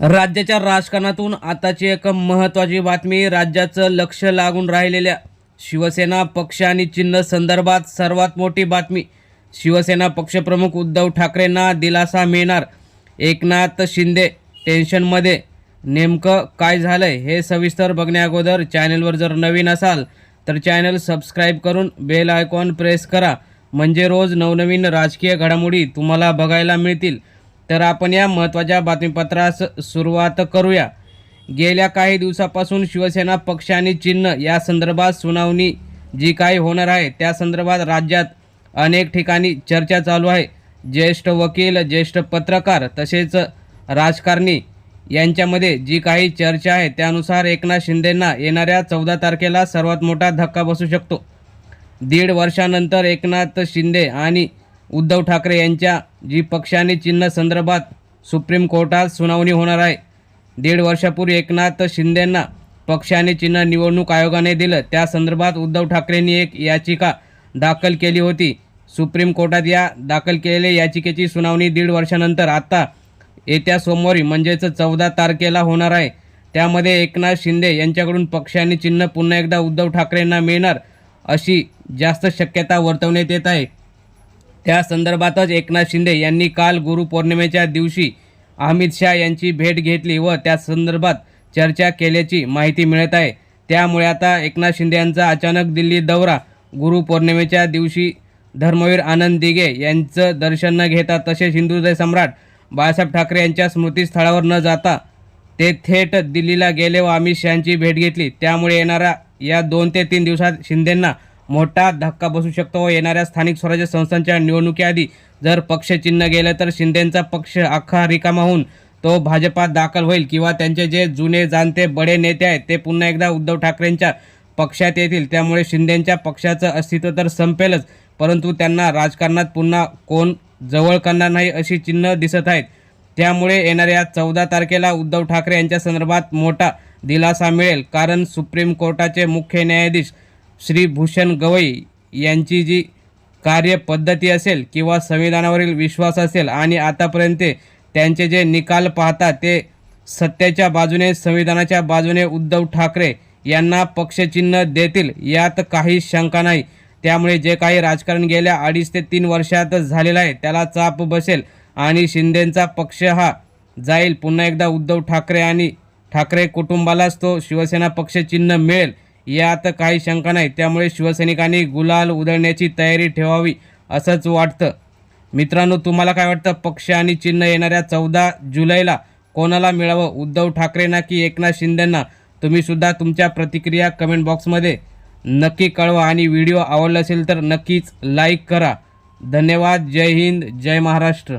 राज्याच्या राजकारणातून आताची एक महत्त्वाची बातमी राज्याचं लक्ष लागून राहिलेल्या शिवसेना पक्ष आणि चिन्ह संदर्भात सर्वात मोठी बातमी. शिवसेना पक्षप्रमुख उद्धव ठाकरेंना दिलासा मिळणार. एकनाथ शिंदे टेन्शनमध्ये नेमकं काय झालंय हे सविस्तर बघण्याअगोदर चॅनलवर जर नवीन असाल तर चॅनल सबस्क्राईब करून बेल आयकॉन प्रेस करा. म्हणजे रोज नवनवीन राजकीय घडामोडी तुम्हाला बघायला मिळतील. तर आपण या महत्त्वाच्या बातमीपत्रास सुरुवात करूया. गेल्या काही दिवसापासून शिवसेना पक्ष आणि चिन्ह या संदर्भात सुनावणी जी काही होणार आहे त्या संदर्भात राज्यात अनेक ठिकाणी चर्चा चालू आहे. ज्येष्ठ वकील ज्येष्ठ पत्रकार तसेच राजकारणी यांच्यामध्ये जी काही चर्चा आहे त्यानुसार एकनाथ शिंदेंना येणाऱ्या चौदा तारखेला सर्वात मोठा धक्का बसू शकतो. दीड वर्षानंतर एकनाथ शिंदे आणि उद्धव ठाकरे यांच्या जी पक्षाने चिन्ह संदर्भात सुप्रीम कोर्टात सुनावणी होणार आहे. दीड वर्षापूर्वी एकनाथ शिंदेंना पक्षाने चिन्ह निवडणूक आयोगाने दिलं. त्या संदर्भात उद्धव ठाकरेंनी एक याचिका दाखल केली होती. सुप्रीम कोर्टात या दाखल केलेल्या याचिकेची सुनावणी दीड वर्षानंतर आता येत्या सोमवारी म्हणजेच चौदा तारखेला होणार आहे. त्यामध्ये एकनाथ शिंदे यांच्याकडून पक्षाने चिन्ह पुन्हा एकदा उद्धव ठाकरेंना मिळणार अशी जास्त शक्यता वर्तवण्यात येत आहे. त्या संदर्भातच एकनाथ शिंदे यांनी काल गुरुपौर्णिमेच्या दिवशी अमित शहा यांची भेट घेतली व त्या संदर्भात चर्चा केल्याची माहिती मिळत आहे. त्यामुळे आता एकनाथ शिंदे यांचा अचानक दिल्ली दौरा गुरुपौर्णिमेच्या दिवशी धर्मवीर आनंद दिघे यांचं दर्शन न घेता तसेच हिंदुदय सम्राट बाळासाहेब ठाकरे यांच्या स्मृतीस्थळावर न जाता ते थेट दिल्लीला गेले व अमित शहाची भेट घेतली. त्यामुळे येणाऱ्या या दोन ते तीन दिवसात शिंदेंना मोठा धक्का बसू शकतो. व येणाऱ्या स्थानिक स्वराज्य संस्थांच्या निवडणुकीआधी जर पक्ष चिन्ह गेलं तर शिंदेंचा पक्ष अख्खा रिकामा होऊन तो भाजपात दाखल होईल किंवा त्यांचे जे जुने जाणते बडे नेते आहेत ते पुन्हा एकदा उद्धव ठाकरेंच्या पक्षात येतील. त्यामुळे शिंदेंच्या पक्षाचं अस्तित्व तर संपेलच परंतु त्यांना राजकारणात पुन्हा कोण जवळ करणार नाही अशी चिन्ह दिसत आहेत. त्यामुळे येणाऱ्या चौदा तारखेला उद्धव ठाकरे यांच्या संदर्भात मोठा दिलासा मिळेल कारण सुप्रीम कोर्टाचे मुख्य न्यायाधीश श्री भूषण गवई यांची जी कार्यपद्धती असेल किंवा संविधानावरील विश्वास असेल आणि आतापर्यंत त्यांचे जे निकाल पाहतात ते सत्तेच्या बाजूने संविधानाच्या बाजूने उद्धव ठाकरे यांना पक्षचिन्ह देतील यात काही शंका नाही. त्यामुळे जे काही राजकारण गेल्या अडीच ते तीन वर्षात झालेलं आहे त्याला चाप बसेल आणि शिंदेंचा पक्ष हा जाईल. पुन्हा एकदा उद्धव ठाकरे आणि ठाकरे कुटुंबालाच तो शिवसेना पक्षचिन्ह मिळेल. यात काही शंका नाही. त्यामुळे शिवसैनिकांनी गुलाल उधळण्याची तयारी ठेवावी असंच वाटतं. मित्रांनो तुम्हाला काय वाटतं? पक्ष आणि चिन्ह येणाऱ्या चौदा जुलैला कोणाला मिळावं? उद्धव ठाकरेंना की एकनाथ शिंदेंना तुम्हीसुद्धा तुमच्या प्रतिक्रिया कमेंट बॉक्समध्ये नक्की कळवा आणि व्हिडिओ आवडला असेल तर नक्कीच लाईक करा. धन्यवाद. जय हिंद. जय महाराष्ट्र.